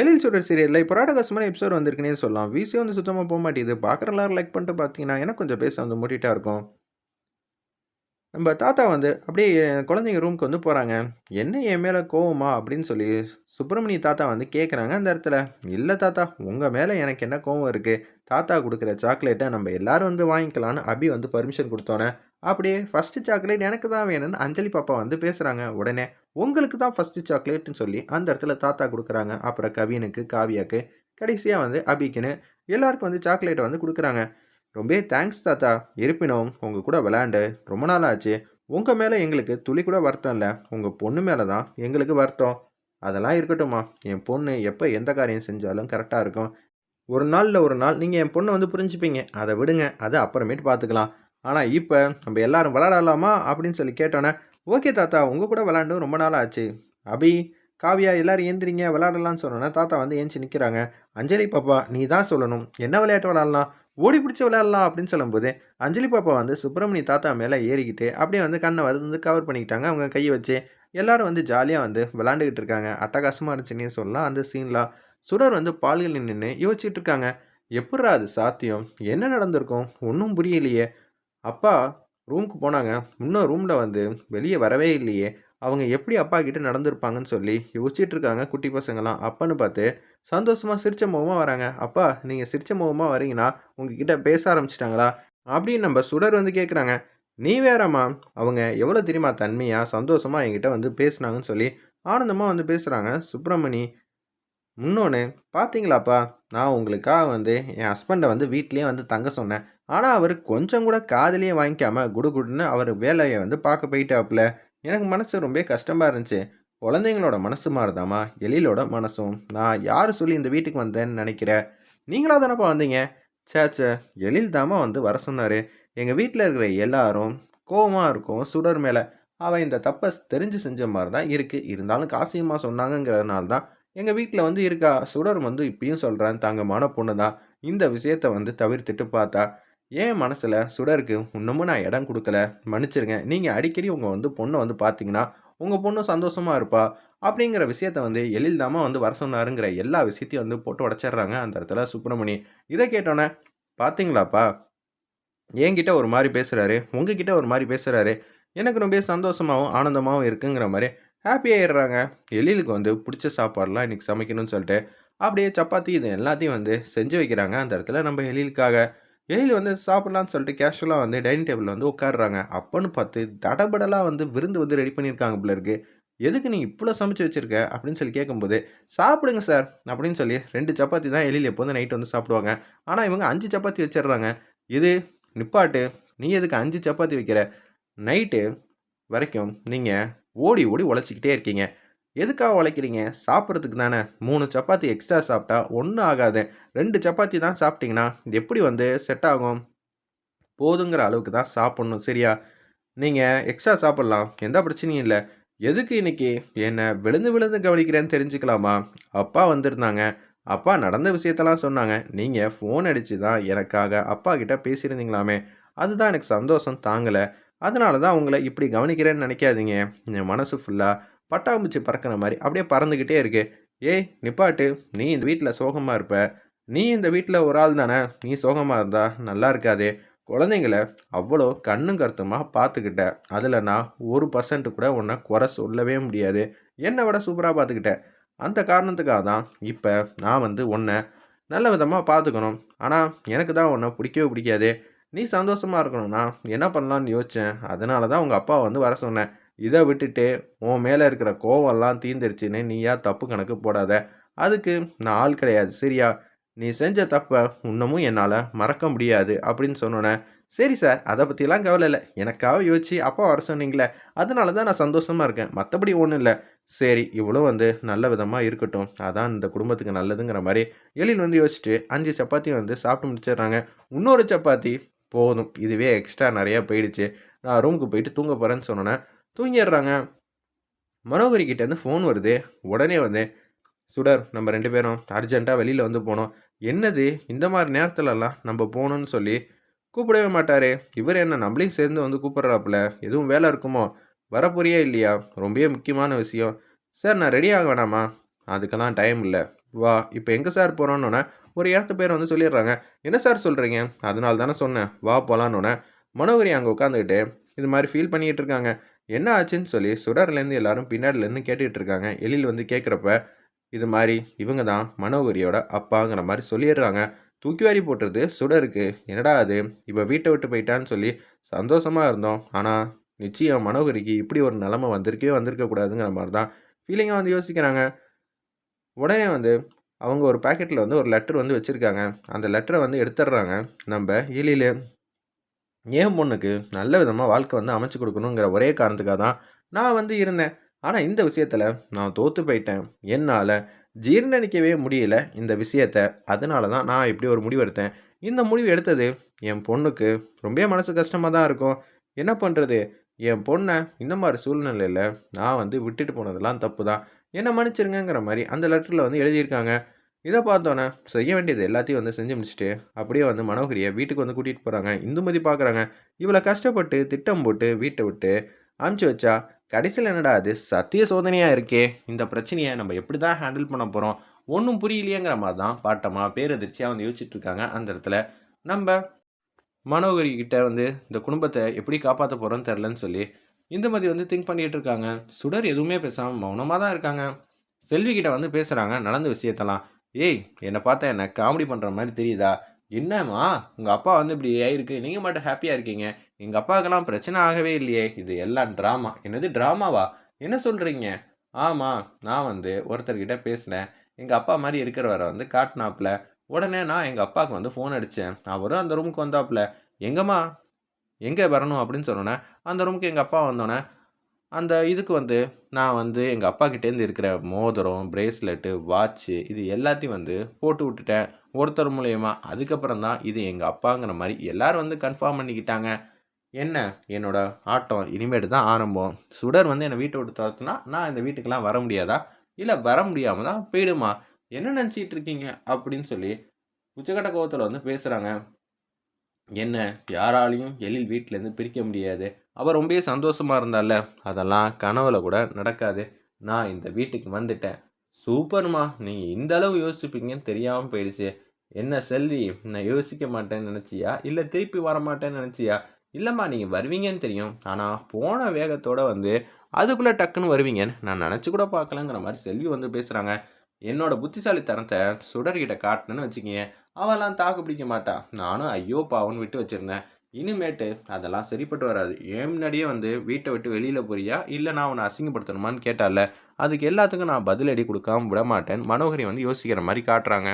எழில் சுடர் சீரியலில் இப்போ ராடகாசமான எபிசோட் வந்திருக்குன்னே சொல்லலாம். விசி வந்து சுத்தமாக போக மாட்டேங்குது பார்க்குற எல்லாரும் லைக் பண்ணிட்டு பார்த்தீங்கன்னா எனக்கு கொஞ்சம் பேச வந்து மூட்டிகிட்டா இருக்கும். நம்ம தாத்தா வந்து அப்படியே குழந்தைங்க ரூமுக்கு வந்து போகிறாங்க என்ன என் மேலே கோவமா? அப்படின்னு சொல்லி சுப்பிரமணிய தாத்தா வந்து கேட்குறாங்க அந்த இடத்துல. இல்லை தாத்தா உங்கள் மேலே எனக்கு என்ன கோவம் இருக்குது தாத்தா கொடுக்குற சாக்லேட்டை நம்ம எல்லாரும் வந்து வாங்கிக்கலான்னு அபி வந்து பர்மிஷன் கொடுத்தோன்னே அப்படியே ஃபஸ்ட்டு சாக்லேட் எனக்கு தான் வேணும்னு அஞ்சலி பாப்பா வந்து பேசுகிறாங்க உடனே உங்களுக்கு தான் ஃபஸ்ட்டு சாக்லேட்னு சொல்லி அந்த இடத்துல தாத்தா கொடுக்குறாங்க. அப்புறம் கவினுக்கு காவியாக்கு கடைசியாக வந்து அபிக்குன்னு எல்லாருக்கும் வந்து சாக்லேட்டை வந்து கொடுக்குறாங்க. ரொம்ப தேங்க்ஸ் தாத்தா. இருப்பினும் உங்கள் கூட விளையாண்டு ரொம்ப நாள் ஆச்சு உங்கள் மேலே எங்களுக்கு துளி கூட வருத்தம் இல்லை. உங்கள் பொண்ணு மேலே தான் எங்களுக்கு வருத்தம். அதெல்லாம் இருக்கட்டும்மா. என் பொண்ணு எப்போ எந்த காரியம் செஞ்சாலும் கரெக்டாக இருக்கும். ஒரு நாளில் ஒரு நாள் நீங்கள் என் பொண்ணை வந்து புரிஞ்சுப்பீங்க. அதை விடுங்க. அதை அப்புறமேட்டு பார்த்துக்கலாம் ஆனால் இப்போ நம்ம எல்லாரும் விளாடலாமா அப்படின்னு சொல்லி கேட்டோன்னே ஓகே தாத்தா. உங்கள் கூட விளாண்டு ரொம்ப நாள் ஆச்சு அபி காவியா எல்லாரும் ஏந்திரிங்க. விளாடலாம்னு சொன்னோன்னே தாத்தா வந்து ஏஞ்சி நிற்கிறாங்க அஞ்சலி பாப்பா நீ தான் சொல்லணும். என்ன விளையாட்டு விளாடலாம் ஓடி பிடிச்சி விளையாடலாம் அப்படின்னு சொல்லும்போது அஞ்சலி பாப்பா வந்து சுப்பிரமணி தாத்தா மேலே ஏறிக்கிட்டு அப்படியே வந்து கண்ணை வந்து கவர் பண்ணிக்கிட்டாங்க. அவங்க கையை வச்சு எல்லாரும் வந்து ஜாலியாக வந்து விளாண்டுக்கிட்டு இருக்காங்க. அட்டகாசமாக இருந்துச்சுன்னே சொல்லலாம். அந்த சீன்லாம் சுடர் வந்து பால்கள் நின்று யோசிச்சுட்டு இருக்காங்க. எப்பட்றா அது சாத்தியம்? என்ன நடந்திருக்கும்? ஒன்றும் புரியலையே. அப்பா ரூமுக்கு போனாங்க. இன்னும் ரூமில் வந்து வெளியே வரவே இல்லையே. அவங்க எப்படி அப்பா கிட்ட நடந்திருப்பாங்கன்னு சொல்லி யோசிச்சுட்டு இருக்காங்க குட்டி பசங்களாம். அப்பன்னு பார்த்து சந்தோஷமாக சிரிச்ச முகமாக வராங்க. அப்பா நீங்கள் சிரிச்ச முகமாக வரீங்கன்னா உங்ககிட்ட பேச ஆரம்பிச்சிட்டாங்களா? அப்படின்னு நம்ம சுடர் வந்து கேட்குறாங்க நீ வேறம்மா. அவங்க எவ்வளோ தெரியுமா தன்மையாக சந்தோஷமாக என்கிட்ட வந்து பேசுனாங்கன்னு சொல்லி ஆனந்தமாக வந்து பேசுகிறாங்க சுப்பிரமணி. இன்னொன்று பார்த்தீங்களாப்பா நான் உங்களுக்காக வந்து என் ஹஸ்பண்டை வந்து வீட்லேயே வந்து தங்க சொன்னேன். ஆனால் அவர் கொஞ்சம் கூட காதலியே குடு குடுகுடுன்னு அவர் வேலையை வந்து பார்க்க போயிட்டாப்புல. எனக்கு மனசு ரொம்ப கஷ்டமாக இருந்துச்சு. குழந்தைங்களோட மனசு மாறுதாமா? எழிலோட மனசும். நான் யார் சொல்லி இந்த வீட்டுக்கு வந்தேன்னு நினைக்கிறேன் நீங்களா தானேப்பா வந்தீங்க? சே சே எழில் தாமா வந்து வர சொன்னார். எங்கள் வீட்டில் இருக்கிற எல்லாரும் கோவமாக இருக்கும் சுடர் மேலே. அவன் இந்த தப்பை தெரிஞ்சு செஞ்ச மாதிரி தான் இருக்குது இருந்தாலும் காசியமாக சொன்னாங்கங்கிறதுனால தான் எங்கள் வீட்டில் வந்து இருக்கா? சுடர் வந்து இப்பயும் சொல்கிறேன் தங்கமான பொண்ணு தான் இந்த விஷயத்தை வந்து தவிர்த்துட்டு பார்த்தா ஏன் மனசில் சுடருக்கு இன்னமும் நான் இடம் கொடுக்கல. மன்னிச்சிருங்க. நீங்கள் அடிக்கடி உங்கள் வந்து பொண்ணை வந்து பார்த்தீங்கன்னா உங்கள் பொண்ணு சந்தோஷமாக இருப்பா அப்படிங்கிற விஷயத்த வந்து எழில்தாமா வந்து வர சொன்னாருங்கிற எல்லா விஷயத்தையும் வந்து போட்டு உடச்சிட்றாங்க அந்த இடத்துல சுப்பிரமணி. இதை கேட்டோன்னே பார்த்தீங்களாப்பா என்கிட்ட ஒரு மாதிரி பேசுகிறாரு உங்ககிட்ட ஒரு மாதிரி பேசுகிறாரு எனக்கு ரொம்ப சந்தோஷமாகவும் ஆனந்தமாகவும் இருக்குங்கிற மாதிரி ஹாப்பி ஆயிடுறாங்க. எழிலுக்கு வந்து பிடிச்ச சாப்பாடெலாம் இன்றைக்கி சமைக்கணும்னு சொல்லிட்டு அப்படியே சப்பாத்தி இது எல்லாத்தையும் வந்து செஞ்சு வைக்கிறாங்க அந்த இடத்துல நம்ம எழிலுக்காக. வெளியில் வந்து சாப்பிட்லான்னு சொல்லிட்டு கேஷுவலாக வந்து டைனிங் டேபிளில் வந்து உட்காடுறாங்க அப்போன்னு பார்த்து தடபடலாக வந்து விருந்து வந்து ரெடி பண்ணியிருக்காங்க போல இருக்குது எதுக்கு நீ இவ்வளோ சமைச்சு வச்சுருக்க? அப்படின்னு சொல்லி கேட்கும்போது சாப்பிடுங்க சார் அப்படின்னு சொல்லி ரெண்டு சப்பாத்தி தான் எழில் வந்து நைட் வந்து சாப்பிடுவாங்க. ஆனால் இவங்க அஞ்சு சப்பாத்தி வச்சிடுறாங்க. இது நிப்பாட்டு நீ எதுக்கு அஞ்சு சப்பாத்தி வைக்கிற? நைட்டு வரைக்கும் நீங்கள் ஓடி ஓடி உழைச்சிக்கிட்டே இருக்கீங்க. எதுக்காக உழைக்கிறீங்க? சாப்பிட்றதுக்கு தானே. மூணு சப்பாத்தி எக்ஸ்ட்ரா சாப்பிட்டா ஒன்றும் ஆகாது. ரெண்டு சப்பாத்தி தான் சாப்பிட்டீங்கன்னா இது எப்படி வந்து செட் ஆகும்? போதுங்கிற அளவுக்கு தான் சாப்பிட்ணும் சரியா? நீங்கள் எக்ஸ்ட்ரா சாப்பிட்லாம். எந்த பிரச்சனையும் இல்லை. எதுக்கு இன்னைக்கு? என்னை விழுந்து விழுந்து கவனிக்கிறேன்னு தெரிஞ்சுக்கலாமா? அப்பா வந்திருந்தாங்க. அப்பா நடந்த விஷயத்தெல்லாம் சொன்னாங்க. நீங்கள் ஃபோன் அடித்து தான் எனக்காக அப்பா கிட்ட பேசியிருந்தீங்களாமே. அதுதான் எனக்கு சந்தோஷம் தாங்கலை. அதனால தான் உங்களை இப்படி கவனிக்கிறேன்னு நினைக்காதீங்க. என் மனசு ஃபுல்லாக பட்டாம்பூச்சி பறக்கிற மாதிரி அப்படியே பறந்துக்கிட்டே இருக்கு. ஏய் நிப்பாட்டு நீ இந்த வீட்டில் சோகமாக இருப்ப. நீ இந்த வீட்டில் ஒரு ஆள் தானே? நீ சோகமாக இருந்தா நல்லா இருக்காதே. குழந்தைங்கள அவ்வளோ கண்ணும் கருத்துமாக பார்த்துக்கிட்ட அதில் நான் ஒரு பர்சன்ட் கூட உன்னை குறை சொல்லவே முடியாது. என்னை விட சூப்பராக பார்த்துக்கிட்டேன் அந்த காரணத்துக்காக தான் இப்போ நான் வந்து உன்னை நல்ல விதமாக பார்த்துக்கணும் ஆனால் எனக்கு தான் உன்னை பிடிக்கவே பிடிக்காது. நீ சந்தோஷமாக இருக்கணும்னா என்ன பண்ணலான்னு யோசித்தேன் அதனால தான் உங்கள் அப்பா வந்து வர சொன்னேன். இதை விட்டுட்டு உன் மேலே இருக்கிற கோவம்லாம் தீந்துருச்சுன்னு நீயா தப்பு கணக்கு போடாத. அதுக்கு நான் ஆள் கிடையாது. சரியா? நீ செஞ்ச தப்பை இன்னமும் என்னால் மறக்க முடியாது. அப்படின்னு சொன்னோன்னே சரி சார் அதை பற்றிலாம் கவலை இல்லை. எனக்காக யோசிச்சு அப்பா வர சொன்னீங்களே அதனால தான் நான் சந்தோஷமாக இருக்கேன். மற்றபடி ஒன்றும் இல்லை. சரி இவ்வளோ வந்து நல்ல விதமாக இருக்கட்டும். அதான் இந்த குடும்பத்துக்கு நல்லதுங்கிற மாதிரி எழில் வந்து யோசிச்சுட்டு அஞ்சு சப்பாத்தி வந்து சாப்பிட்டு முடிச்சிடுறாங்க. இன்னொரு சப்பாத்தி போதும். இதுவே எக்ஸ்ட்ரா நிறையா போயிடுச்சு. நான் ரூமுக்கு போயிட்டு தூங்க போகிறேன்னு சொன்னோன்னே தூங்கிடுறாங்க. மனோகரி கிட்டேருந்து ஃபோன் வருது. உடனே வந்து சுடர் நம்ம ரெண்டு பேரும் அர்ஜெண்ட்டாக வெளியில் வந்து போனோம். என்னது? இந்த மாதிரி நேரத்துலலாம் நம்ம போகணுன்னு சொல்லி கூப்பிடவே மாட்டாரே. இவர் என்ன நம்மளையும் சேர்ந்து வந்து கூப்பிட்றாப்புல? எதுவும் வேலை இருக்குமோ? வரப்போறியா இல்லையா? ரொம்பவே முக்கியமான விஷயம். சார் நான் ரெடி ஆக வேணாமா? அதுக்கெல்லாம் டைம் இல்லை. வா இப்போ எங்கே சார் போகிறோன்னொன்னே ஒரு இடத்து பேர் வந்து சொல்லிடுறாங்க. என்ன சார் சொல்கிறீங்க அதனால தானே சொன்னேன். வா போகலான்னொன்னே மனோகரி அங்கே உட்காந்துக்கிட்டு இது மாதிரி ஃபீல் பண்ணிகிட்டு இருக்காங்க. என்ன ஆச்சுன்னு சொல்லி சுடர்லேருந்து எல்லாரும் பின்னாடிலேருந்து கேட்டுக்கிட்டு இருக்காங்க எழில் வந்து கேட்குறப்ப இது மாதிரி இவங்க தான் மனோகரியோட அப்பாங்கிற மாதிரி சொல்லிடுறாங்க. தூக்கி வாரி போட்டுறது சுடருக்கு. என்னடா அது? இப்போ வீட்டை விட்டு போயிட்டான்னு சொல்லி சந்தோஷமாக இருந்தோம். ஆனால் நிச்சயம் மனோகரிக்கு இப்படி ஒரு நிலமை வந்திருக்கே வந்திருக்கக்கூடாதுங்கிற மாதிரி தான் ஃபீலிங்காக வந்து யோசிக்கிறாங்க. உடனே வந்து அவங்க ஒரு பாக்கெட்டில் வந்து ஒரு லெட்டர் வந்து வச்சுருக்காங்க. அந்த லெட்டரை வந்து எடுத்துடுறாங்க. நம்ம எழில் என் பொண்ணுக்கு நல்ல விதமாக வாழ்க்கை வந்து அமைச்சு கொடுக்கணுங்கிற ஒரே காரணத்துக்காக தான் நான் வந்து இருந்தேன். ஆனால் இந்த விஷயத்தில் நான் தோற்று போயிட்டேன். என்னால் ஜீர்ணிக்கவே முடியல இந்த விஷயத்த. அதனால தான் நான் இப்படி ஒரு முடிவு எடுத்தேன். இந்த முடிவு எடுத்தது என் பொண்ணுக்கு ரொம்ப மனசு கஷ்டமாக தான் இருக்கும். என்ன பண்ணுறது என் பொண்ணை இந்த மாதிரி சூழ்நிலையில் நான் வந்து விட்டுட்டு போனதெல்லாம் தப்பு தான். என்னை மன்னிச்சிருங்கங்கிற மாதிரி அந்த லெட்டரில் வந்து எழுதியிருக்காங்க. இதை பார்த்தோன்னே செய்ய வேண்டியது எல்லாத்தையும் வந்து செஞ்சு முடிச்சுட்டு அப்படியே வந்து மனோகரியை வீட்டுக்கு வந்து கூட்டிகிட்டு போகிறாங்க இந்துமதி பார்க்குறாங்க இவ்வளோ கஷ்டப்பட்டு திட்டம் போட்டு வீட்டை விட்டு அமுச்சு வச்சா கடைசியில் என்னடா அது சத்திய சோதனையாக இருக்கே. இந்த பிரச்சனையை நம்ம எப்படி தான் ஹேண்டில் பண்ண போகிறோம் ஒன்றும் புரியலையேங்கிற மாதிரி தான் பாட்டமாக பேரதிர்ச்சியாக வந்து யோசிச்சுட்டு இருக்காங்க அந்த இடத்துல. நம்ம மனோகரி கிட்ட வந்து இந்த குடும்பத்தை எப்படி காப்பாற்ற போகிறோன்னு தெரிலன்னு சொல்லி இந்துமதி வந்து திங்க் பண்ணிகிட்டு இருக்காங்க. சுடர் எதுவுமே பேசாமல் மௌனமாக தான் இருக்காங்க. செல்வி கிட்ட வந்து பேசுகிறாங்க நடந்த விஷயத்தெல்லாம் ஏய் என்னை பார்த்தா என்ன காமெடி பண்ணுற மாதிரி தெரியுதா? என்னம்மா உங்கள் அப்பா வந்து இப்படி ஆயிருக்கு நீங்கள் மட்டும் ஹாப்பியாக இருக்கீங்க. எங்கள் அப்பாவுக்கெல்லாம் பிரச்சனை ஆகவே இல்லையே. இது எல்லாம் ட்ராமா என்னது ட்ராமாவா என்ன சொல்கிறீங்க ஆமாம் நான் வந்து ஒருத்தர்கிட்ட பேசினேன். எங்கள் அப்பா மாதிரி இருக்கிறவரை வந்து காட்டினாப்புல உடனே நான் எங்கள் அப்பாவுக்கு வந்து ஃபோன் அடித்தேன் அவரும் அந்த ரூமுக்கு வந்தாப்புல எங்கம்மா? எங்கே வரணும் அப்படின்னு சொன்னோன்னே அந்த ரூமுக்கு எங்கள் அப்பா வந்தோடனே அந்த இதுக்கு வந்து நான் வந்து எங்கள் அப்பா கிட்டேருந்து இருக்கிற மோதிரம் பிரேஸ்லெட்டு வாட்ச்சு இது எல்லாத்தையும் வந்து போட்டு விட்டுட்டேன். ஒருத்தர் மூலயமா. அதுக்கப்புறம் தான் இது எங்கள் அப்பாங்கிற மாதிரி எல்லோரும் வந்து கன்ஃபார்ம் பண்ணிக்கிட்டாங்க. என்ன? என்னோட ஆட்டம் இனிமேட்டு தான் ஆரம்பம். சுடர் வந்து என்னை வீட்டை விட்டு துரத்துனா நான் இந்த வீட்டுக்கெலாம் வர முடியாதா? இல்லை வர முடியாமல் தான் போயிடுமா? என்ன நினச்சிட்டு இருக்கீங்க? அப்படின்னு சொல்லி உச்சக்கட்ட கோவத்தில் வந்து பேசுகிறாங்க என்ன? யாராலையும் எழில் வீட்டிலேருந்து பிரிக்க முடியாது. அவள் ரொம்பவே சந்தோஷமாக இருந்தால. அதெல்லாம் கனவுல கூட நடக்காது. நான் இந்த வீட்டுக்கு வந்துட்டேன். சூப்பர்மா நீங்கள் இந்த அளவு யோசிப்பீங்கன்னு தெரியாமல் போயிடுச்சு. என்ன செல்வி நான் யோசிக்க மாட்டேன்னு நினச்சியா? இல்லை திருப்பி வர மாட்டேன்னு நினச்சியா? இல்லைம்மா நீங்கள் வருவீங்கன்னு தெரியும். ஆனால் போன வேகத்தோடு வந்து அதுக்குள்ளே டக்குன்னு வருவீங்கன்னு நான் நினச்சி கூட பார்க்கலங்கிற மாதிரி செல்வி வந்து பேசுகிறாங்க என்னோட புத்திசாலித்தனத்தை சுடர்கிட்ட காட்டினேன்னு வச்சுக்கிங்க அவெல்லாம் தாக்கு பிடிக்க மாட்டா. நானும் ஐயோ பாவன்னு விட்டு வச்சுருந்தேன். இனிமேட்டு அதெல்லாம் சரிப்பட்டு வராது. ஏன் முன்னாடியே வந்து வீட்டை விட்டு வெளியில் போறியா? இல்லை நான் உன்னை அசிங்கப்படுத்தணுமான்னு கேட்டால? அதுக்கு எல்லாத்துக்கும் நான் பதிலடி கொடுக்காம விட மாட்டேன் மனோகரி வந்து யோசிக்கிற மாதிரி காட்டுறாங்க.